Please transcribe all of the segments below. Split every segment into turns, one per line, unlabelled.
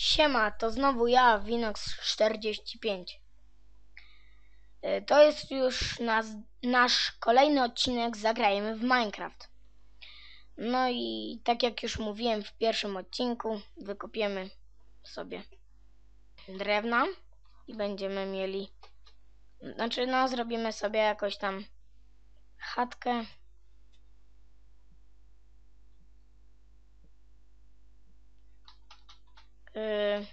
Siema, to znowu ja, Winox45. Y, To jest już nas, nasz kolejny odcinek Zagrajemy w Minecraft. No i tak jak już mówiłem w pierwszym odcinku, wykopiemy sobie drewna i będziemy mieli... Znaczy, no, zrobimy sobie jakoś tam chatkę. Yy,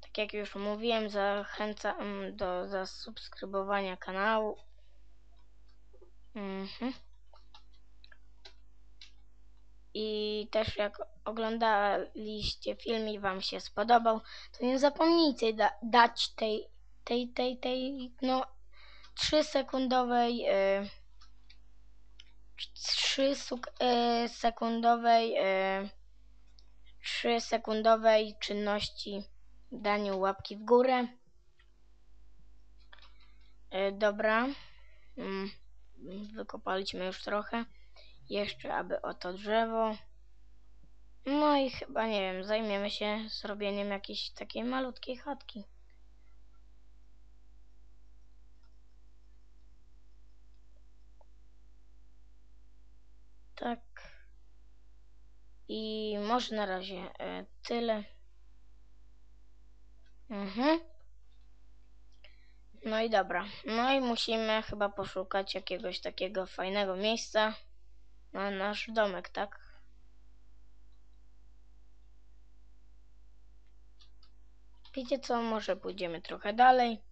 tak jak już mówiłem, zachęcam do zasubskrybowania kanału. Mhm. I też jak oglądaliście film i wam się spodobał, to nie zapomnijcie da dać tej, tej, tej, tej, no 3 sekundowej, yy, 3 yy, sekundowej, yy, 3 sekundowej czynności daniu łapki w górę. Yy, dobra. Mm, wykopaliśmy już trochę. Jeszcze aby o to drzewo. No i chyba nie wiem, zajmiemy się zrobieniem jakiejś takiej malutkiej chatki. Tak. I może na razie e, tyle. Mhm. No i dobra. No i musimy chyba poszukać jakiegoś takiego fajnego miejsca na nasz domek, tak? Wiecie co, może pójdziemy trochę dalej.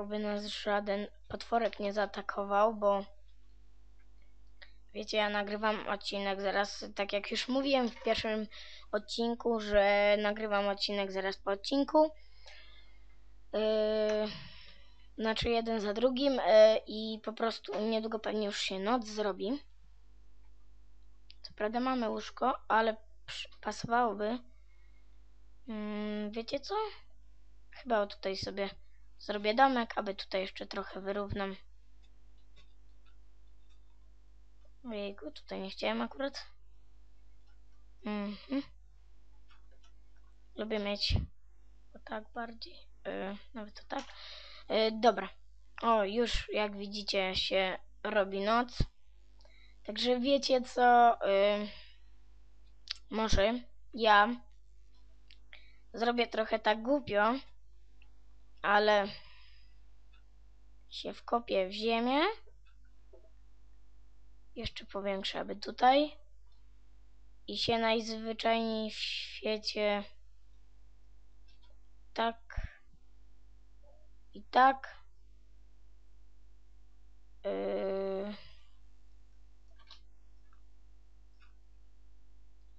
Oby nas żaden potworek nie zaatakował, bo wiecie, ja nagrywam odcinek zaraz, tak jak już mówiłem w pierwszym odcinku, że nagrywam odcinek zaraz po odcinku. Yy, znaczy jeden za drugim yy, i po prostu niedługo pewnie już się noc zrobi. Co prawda mamy łóżko, ale pasowałoby. Mm, wiecie co? Chyba o tutaj sobie zrobię domek, aby tutaj jeszcze trochę wyrównam. Ojejku, tutaj nie chciałem akurat. Mhm. Lubię mieć o tak bardziej. Yy, nawet to tak. Yy, dobra. O, już jak widzicie się robi noc. Także wiecie co? Yy, może ja zrobię trochę tak głupio, ale się wkopię w ziemię. Jeszcze powiększę, aby tutaj. I się najzwyczajniej w świecie tak i tak. Yy...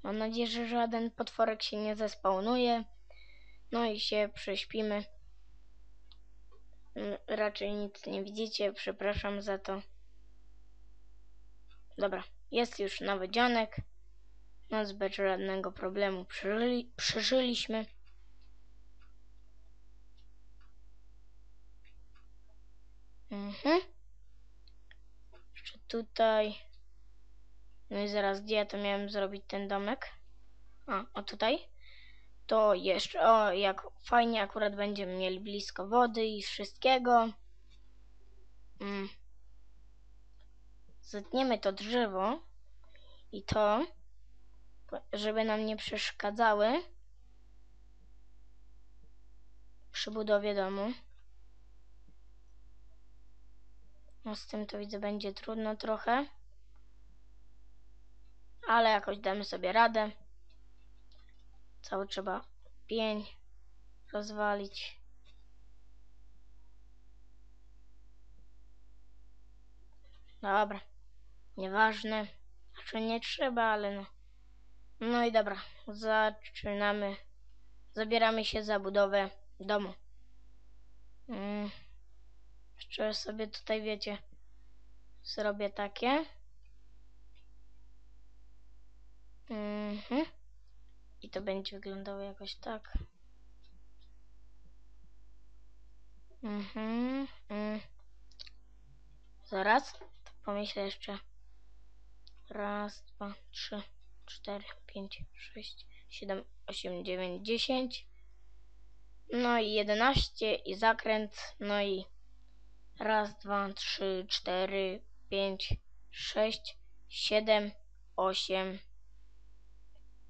Mam nadzieję, że żaden potworek się nie zespawnuje. No i się prześpimy. Mm, Raczej nic nie widzicie, przepraszam za to. Dobra, jest już nowy dzionek. Noc bez żadnego problemu przeżyli, przeżyliśmy. Mhm. Jeszcze tutaj. No i zaraz, gdzie ja to miałem zrobić ten domek? A, o tutaj. To jeszcze, o, jak fajnie akurat będziemy mieli blisko wody i wszystkiego. Mm. Zetniemy to drzewo i to, żeby nam nie przeszkadzały przy budowie domu. No z tym to widzę będzie trudno trochę. Ale jakoś damy sobie radę. Cały trzeba pień rozwalić. Dobra. Nieważne. Znaczy nie trzeba, ale no. No i dobra. Zaczynamy. Zabieramy się za budowę domu. Mm. Jeszcze sobie tutaj wiecie. Zrobię takie. Mhm. I to będzie wyglądało jakoś tak. Mhm. Mm. Zaraz. Pomyślę jeszcze. Raz, dwa, trzy, cztery, pięć, sześć, siedem, osiem, dziewięć, dziesięć. No i jedenaście i zakręt. No i raz, dwa, trzy, cztery, pięć, sześć, siedem, osiem,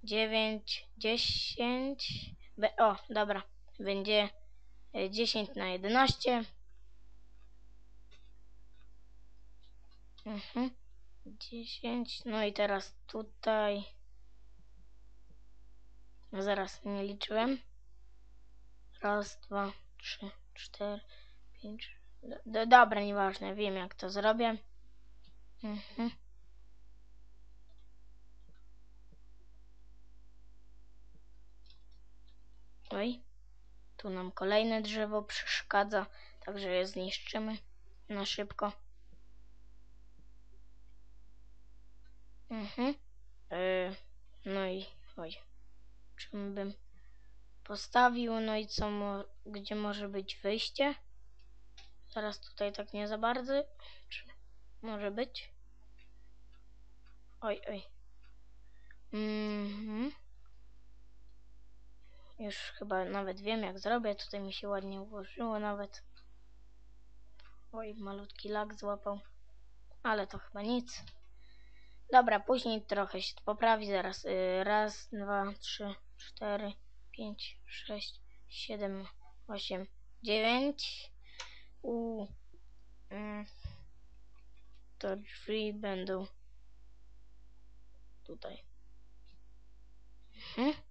dziewięć, dziesięć. Be- O, dobra. Będzie e, 10 na 11. Mhm. 10. No i teraz tutaj. No zaraz nie liczyłem. Raz, dwa, trzy, cztery, pięć. Do, do, dobra, nieważne, wiem jak to zrobię. Mhm. Oj, tu nam kolejne drzewo przeszkadza, także je zniszczymy na szybko. Mhm. E, no i oj, czym bym postawił, no i co, mo gdzie może być wyjście? Zaraz tutaj tak nie za bardzo. Czy może być? Oj, oj. Mhm. Już chyba nawet wiem jak zrobię. Tutaj mi się ładnie ułożyło nawet. Oj, malutki lag złapał. Ale to chyba nic. Dobra, później trochę się poprawi. Zaraz. Y, raz, dwa, trzy, cztery, pięć, sześć, siedem, osiem, dziewięć. U. Mm. To drzwi będą tutaj. Mhm.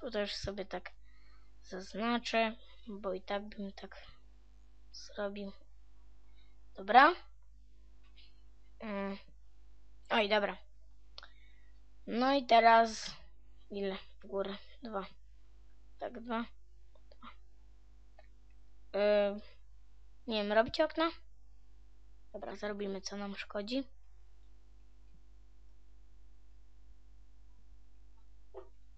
Tu też sobie tak zaznaczę, bo i tak bym tak zrobił. Dobra. Mm. Oj, dobra. No i teraz ile w górę? Dwa. Tak, dwa. dwa. Yy, nie wiem, robić okna? Dobra, zrobimy co nam szkodzi.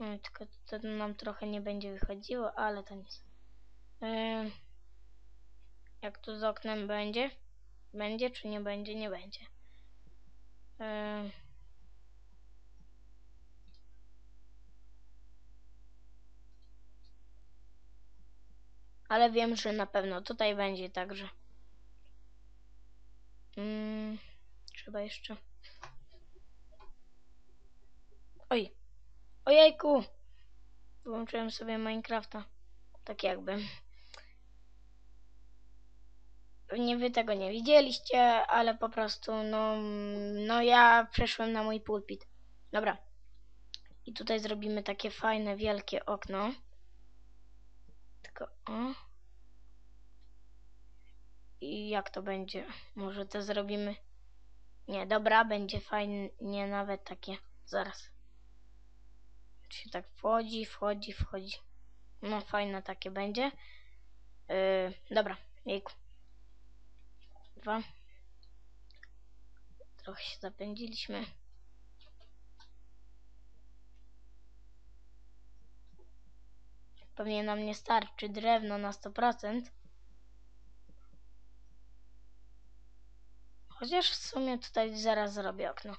No, tylko to nam trochę nie będzie wychodziło, ale to nic. Yy, jak tu z oknem będzie? Będzie czy nie będzie? Nie będzie. Yy, ale wiem, że na pewno tutaj będzie, także. Mm, trzeba jeszcze. Oj. Ojejku! Wyłączyłem sobie Minecrafta. Tak jakby. Nie wy tego nie widzieliście, ale po prostu no, no ja przeszłem na mój pulpit. Dobra. I tutaj zrobimy takie fajne, wielkie okno. Tylko o. I jak to będzie? Może to zrobimy. Nie, dobra, będzie fajnie nawet takie. Zaraz. Się tak wchodzi, wchodzi, wchodzi. No fajne takie będzie. Yy, dobra, jejku. Dwa. Trochę się zapędziliśmy. Pewnie nam nie starczy drewno na 100%. Chociaż w sumie tutaj zaraz zrobię okno.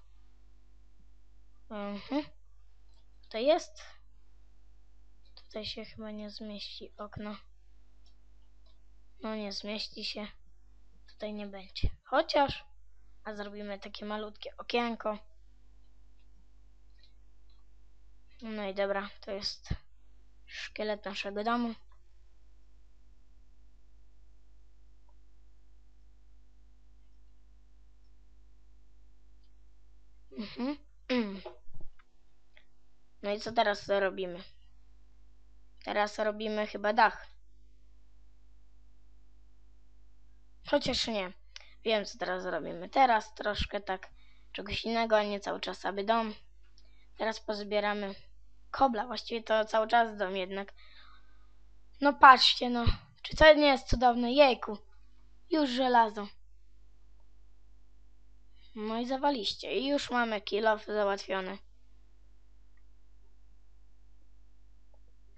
Mhm. Tutaj jest. Tutaj się chyba nie zmieści okno. No nie zmieści się. Tutaj nie będzie. Chociaż. A zrobimy takie malutkie okienko. No i dobra, to jest szkielet naszego domu. Mhm. No i co teraz robimy? Teraz robimy chyba dach. Chociaż nie. Wiem co teraz zrobimy. Teraz troszkę tak czegoś innego, a nie cały czas aby dom. Teraz pozbieramy kobla. Właściwie to cały czas dom jednak. No patrzcie no. Czy to nie jest cudowne? Jejku. Już żelazo. No i zawaliście. I już mamy kilof załatwiony.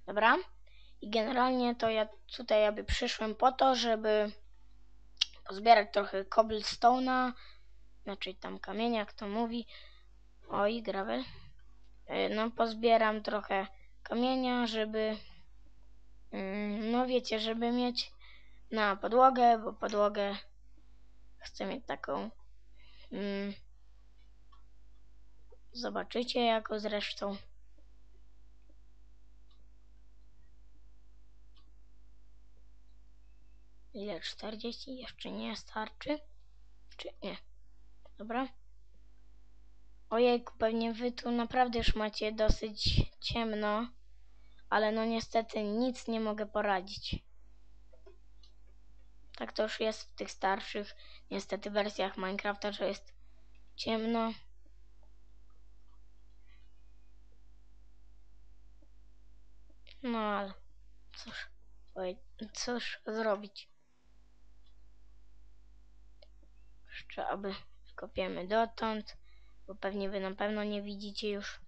Dobra. I generalnie to ja tutaj jakby przyszłem po to, żeby pozbierać trochę cobblestone'a, znaczy tam kamienia, jak to mówi. Oj, gravel. Y, No, pozbieram trochę kamienia, żeby, mm, no wiecie, żeby mieć na podłogę, bo podłogę chcę mieć taką, mm, zobaczycie jaką zresztą. Ile? 40? Jeszcze nie starczy? Czy nie? Dobra. Ojejku, pewnie wy tu naprawdę już macie dosyć ciemno, ale no niestety nic nie mogę poradzić. Tak to już jest w tych starszych, niestety wersjach Minecrafta, że jest ciemno. No ale cóż, cóż zrobić. Jeszcze aby kopiemy dotąd, bo pewnie wy na pewno nie widzicie już.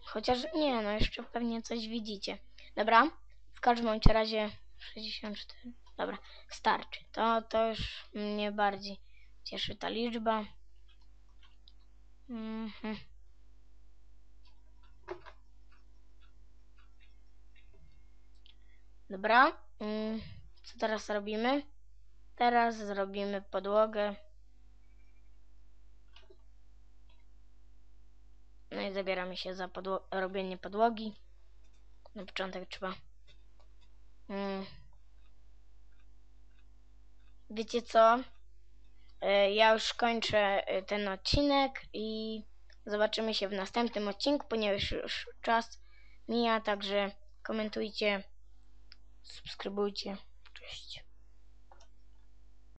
Chociaż nie, no jeszcze pewnie coś widzicie. Dobra, w każdym razie 64. Dobra, starczy. To, to już mnie bardziej cieszy ta liczba. Mhm. Dobra, mm, co teraz robimy? Teraz zrobimy podłogę. No i zabieramy się za podło- robienie podłogi. Na początek trzeba. Mm. Wiecie co? E, Ja już kończę e, ten odcinek i zobaczymy się w następnym odcinku, ponieważ już czas mija, także komentujcie, subskrybujcie. Cześć.